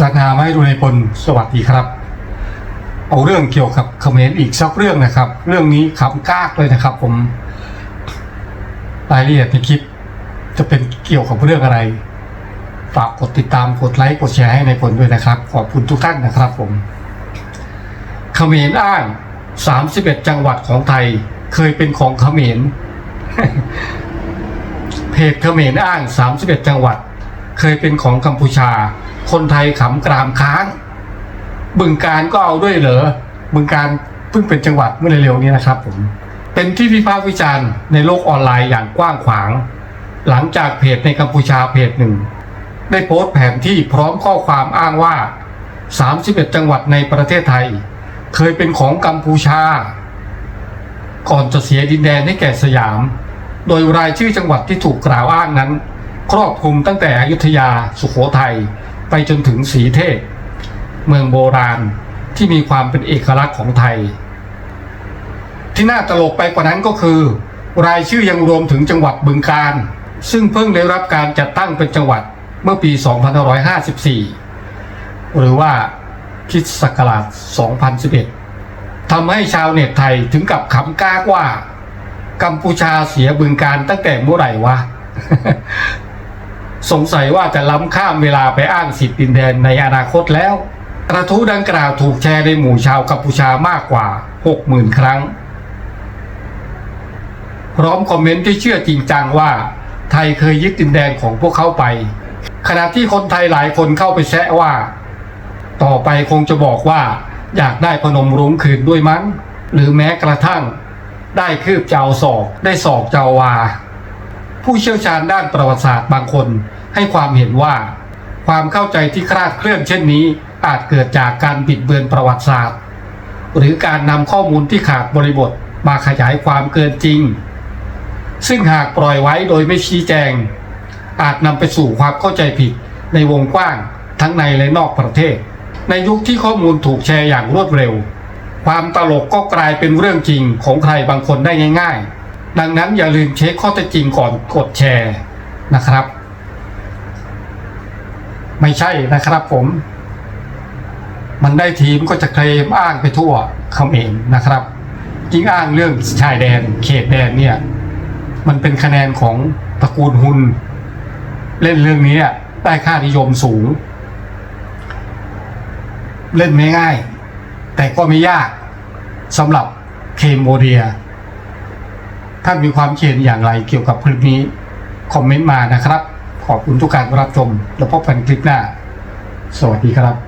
สรรหาไม้ดูในพลสวัสดีครับ เอาเรื่องเกี่ยวกับเขมรอีกสักเรื่องนะครับ เรื่องนี้ขำกากเลยนะครับ ผมรายละเอียดในคลิป จะเป็นเกี่ยวกับเรื่องอะไรฝากกดติดตามกดไลค์กดแชร์ให้ในผลด้วยนะครับ ขอบคุณทุกท่านนะครับผมเขมรอ้าง 31 จังหวัดของไทย เคยเป็นของเขมรเพจเขมรอ้าง 31 จังหวัด เคยเป็นของกัมพูชา คนไทยขำกรามค้าง บึงการก็เอาด้วยเหรอ บึงการเพิ่งเป็นจังหวัดเมื่อเร็วๆนี้นะครับผมเป็นที่วิพากษ์วิจารณ์ในโลกออนไลน์อย่างกว้างขวาง หลังจากเพจในกัมพูชาเพจหนึ่ง ได้โพสต์แผนที่พร้อมข้อความอ้างว่า 31 จังหวัดในประเทศไทย เคยเป็นของกัมพูชา ก่อนจะเสียดินแดนให้แก่สยาม โดยรายชื่อจังหวัดที่ถูกกล่าวอ้างนั้น ครอบคลุมตั้งแต่อยุธยาสุโขทัยไปจนถึงสีเทพ เมืองโบราณที่มีความเป็นเอกลักษณ์ของไทย ที่น่าตลกไปกว่านั้นก็คือ รายชื่อยังรวมถึงจังหวัดบึงกาฬซึ่งเพิ่งได้รับการจัดตั้งเป็นจังหวัดเมื่อปี 2554 หรือว่าคิดศักราช 2011 ทำให้ชาวเน็ตไทยถึงกับขำก้ากว่า กัมพูชาเสียบึงการตั้งแต่เมื่อไหร่วะ สงสัยว่าจะล้ำข้ามเวลาไปอ้างสิทธิ์ดินแดนในอนาคตแล้ว กระทู้ดังกล่าวถูกแชร์ในหมู่ชาวกัมพูชามากกว่า 60,000 ครั้ง พร้อมคอมเมนต์ที่เชื่อจริงจังว่า ไทยเคยยึดดินแดนของพวกเขาไป ขณะที่คนไทยหลายคนเข้าไปแซะว่า ต่อไปคงจะบอกว่า อยากได้พนมรุ้งคืนด้วยมั้ง หรือแม้กระทั่ง ได้คืบเจ้าศอกได้ศอกเจ้าวา ผู้เชี่ยวชาญด้านประวัติศาสตร์บางคนให้ความเห็นว่า ความเข้าใจที่คลาดเคลื่อนเช่นนี้ อาจเกิดจากการบิดเบือนประวัติศาสตร์ หรือการนำข้อมูลที่ขาดบริบทมาขยายความเกินจริง ซึ่งหากปล่อยไว้โดยไม่ชี้แจง อาจนำไปสู่ความเข้าใจผิดในวงกว้างทั้งในและนอกประเทศ ในยุคที่ข้อมูลถูกแชร์อย่างรวดเร็ว ความตลกก็กลายเป็นเรื่องจริงของใครบางคนได้ง่าย ๆ ดังนั้นอย่าลืมเช็คข้อเท็จจริงก่อนกดแชร์นะครับ ไม่ใช่นะครับผม มันได้ทีมก็จะเคลมอ้างไปทั่วเขมรนะครับยิ่งอ้างเรื่องชายแดนเขตแดนเนี่ย มันเป็นคะแนนของตระกูลฮุนเล่นเรื่องนี้ได้ค่านิยมสูง เล่นไม่ง่าย แต่ก็ไม่ยากสำหรับเคมโบเดีย ถ้ามีความเห็นอย่างไรเกี่ยวกับคลิปนี้ คอมเมนต์มานะครับ ขอบคุณทุกการรับชม แล้วพบกันคลิปหน้า สวัสดีครับ